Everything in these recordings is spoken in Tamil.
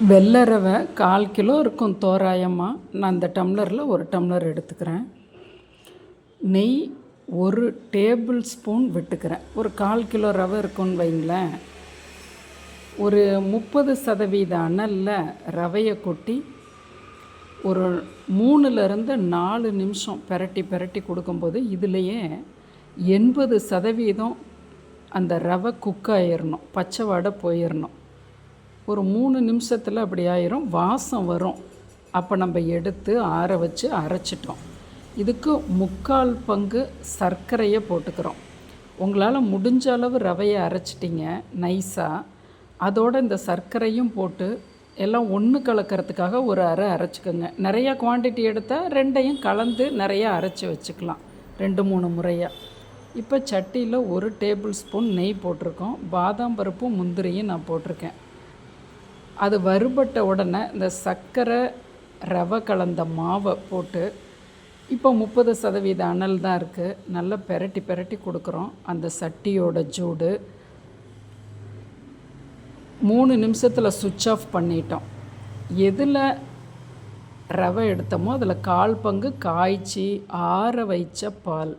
வெள்ளை ரவை கால் கிலோ இருக்கும் தோராயமாக நான் இந்த டம்ளரில் ஒரு டம்ளர் எடுத்துக்கிறேன். நெய் ஒரு டேபிள் ஸ்பூன் விட்டுக்கிறேன். ஒரு கால் கிலோ ரவை இருக்கும்னு வைங்களேன். ஒரு முப்பது சதவீத அனலில் ரவையை கொட்டி ஒரு மூணுலேருந்து நாலு நிமிஷம் பெரட்டி பெரட்டி கொடுக்கும்போது இதுலேயே எண்பது சதவீதம் அந்த ரவை குக் ஆயிடணும் பச்சை வடை போயிடணும் ஒரு மூணு நிமிஷத்தில் அப்படி ஆயிரும். வாசம் வரும். அப்போ நம்ம எடுத்து ஆற வச்சு அரைச்சிட்டோம். இதுக்கு முக்கால் பங்கு சர்க்கரையை போட்டுக்கிறோம். உங்களால் முடிஞ்ச அளவு ரவையை அரைச்சிட்டிங்க நைஸாக அதோடு இந்த சர்க்கரையும் போட்டு எல்லாம் ஒன்று கலக்கிறதுக்காக ஒரு அரை அரைச்சிக்கோங்க. நிறையா குவான்டிட்டி எடுத்தால் ரெண்டையும் கலந்து நிறையா அரைச்சி வச்சுக்கலாம். ரெண்டு மூணு முறையாக இப்போ சட்டியில் ஒரு டேபிள் ஸ்பூன் நெய் போட்டிருக்கோம். பாதாம் பருப்பும் முந்திரியும் நான் போட்டிருக்கேன். அது வறுபட்ட உடனே இந்த சர்க்கரை ரவை கலந்த மாவை போட்டு இப்போ முப்பது சதவீத அனல் தான் இருக்குது நல்லா பெரட்டி பெரட்டி கொடுக்குறோம். அந்த சட்டியோட ஜூடு. மூணு நிமிஷத்தில் சுவிட்ச் ஆஃப் பண்ணிட்டோம். எதில் ரவை எடுத்தோமோ அதில் கால் பங்கு காய்ச்சி ஆற வைச்ச பால்.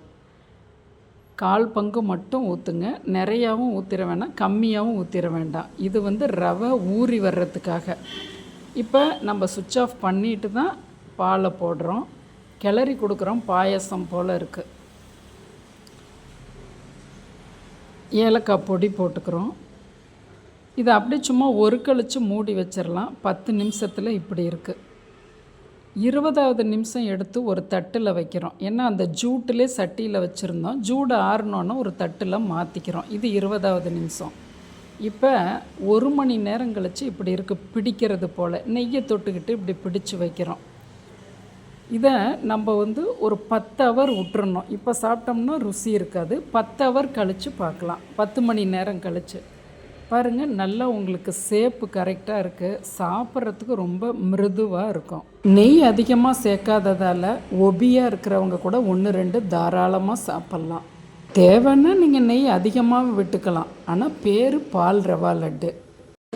கால் பங்கு மட்டும் ஊற்றுங்க நிறையாவும் ஊற்றிட வேணாம். கம்மியாகவும் ஊற்றிட வேண்டாம். இது வந்து ரவை ஊறி வர்றதுக்காக. இப்போ நம்ம சுவிட்ச் ஆஃப் பண்ணிட்டு தான் பாலை போடுறோம். கிளறி கொடுக்குறோம். பாயசம் போல் இருக்குது ஏலக்காய் பொடி போட்டுக்கிறோம். இதை அப்படியே சும்மா ஒரு கழிச்சு மூடி வச்சிடலாம் பத்து நிமிஷத்தில் இப்படி இருக்குது இருபதாவது நிமிஷம் எடுத்து ஒரு தட்டில் வைக்கிறோம். ஏன்னா அந்த ஜூட்டிலே சட்டியில் வச்சுருந்தோம். ஜூடு ஆறினோன்னு ஒரு தட்டில் மாற்றிக்கிறோம் இது இருபதாவது நிமிஷம். இப்போ ஒரு மணி நேரம் கழித்து இப்படி இருக்குது பிடிக்கிறது போல். நெய்யை தொட்டுக்கிட்டு இப்படி பிடிச்சு வைக்கிறோம். இதை நம்ம வந்து ஒரு பத்து ஹவர் விட்டுறணும். இப்போ சாப்பிட்டோம்னா ருசி இருக்காது. பத்து ஹவர் கழித்து பார்க்கலாம். பத்து மணி நேரம் கழித்து பாருங்கள் நல்லா உங்களுக்கு சேப்பு கரெக்டாக இருக்குது சாப்பிட்றதுக்கு ரொம்ப மிருதுவாக இருக்கும். நெய் அதிகமாக சேர்க்காததால் ஒபியாக இருக்கிறவங்க கூட ஒன்று ரெண்டு தாராளமாக சாப்பிட்லாம். தேவைன்னா நீங்கள் நெய் அதிகமாக விட்டுக்கலாம். ஆனால் பேர் பால் ரவா லட்டு.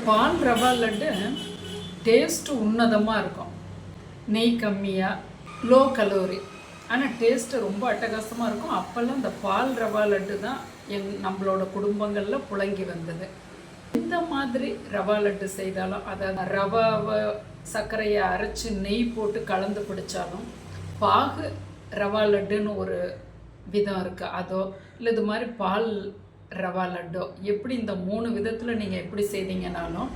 பால் ரவா லட்டு டேஸ்ட்டு உன்னதமாக இருக்கும். நெய் கம்மியாக லோ கலோரி ஆனால் டேஸ்ட்டு ரொம்ப அட்டகாசமாக இருக்கும். அப்போல்லாம் இந்த பால் ரவா லட்டு தான் எங் நம்மளோட குடும்பங்களில் புழங்கி வந்தது. இந்த மாதிரி ரவா லட்டு செய்தாலும் அதாவது ரவாவை சர்க்கரையை அரைச்சி நெய் போட்டு கலந்து பிடிச்சாலும் பாகு ரவா லட்டுன்னு ஒரு விதம் இருக்குது அதோ இல்லை இது மாதிரி பால் ரவா லட்டோ எப்படி இந்த மூணு விதத்தில் நீங்கள் எப்படி செய்தீங்கனாலும்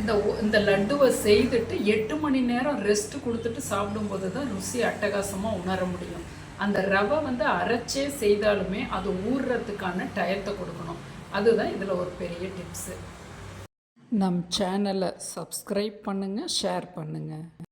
இந்த இந்த லட்டுவை செய்துட்டு எட்டு மணி நேரம் ரெஸ்ட் கொடுத்துட்டு சாப்பிடும்போது தான் ருசி அட்டகாசமாக உணர முடியும். அந்த ரவை வந்து அரைச்சே செய்தாலுமே அது ஊறுறதுக்கான டயத்தை கொடுக்கணும். அதுதான் இதில் ஒரு பெரிய டிப்ஸு நம் சேனலை சப்ஸ்கிரைப் பண்ணுங்கள் ஷேர் பண்ணுங்கள்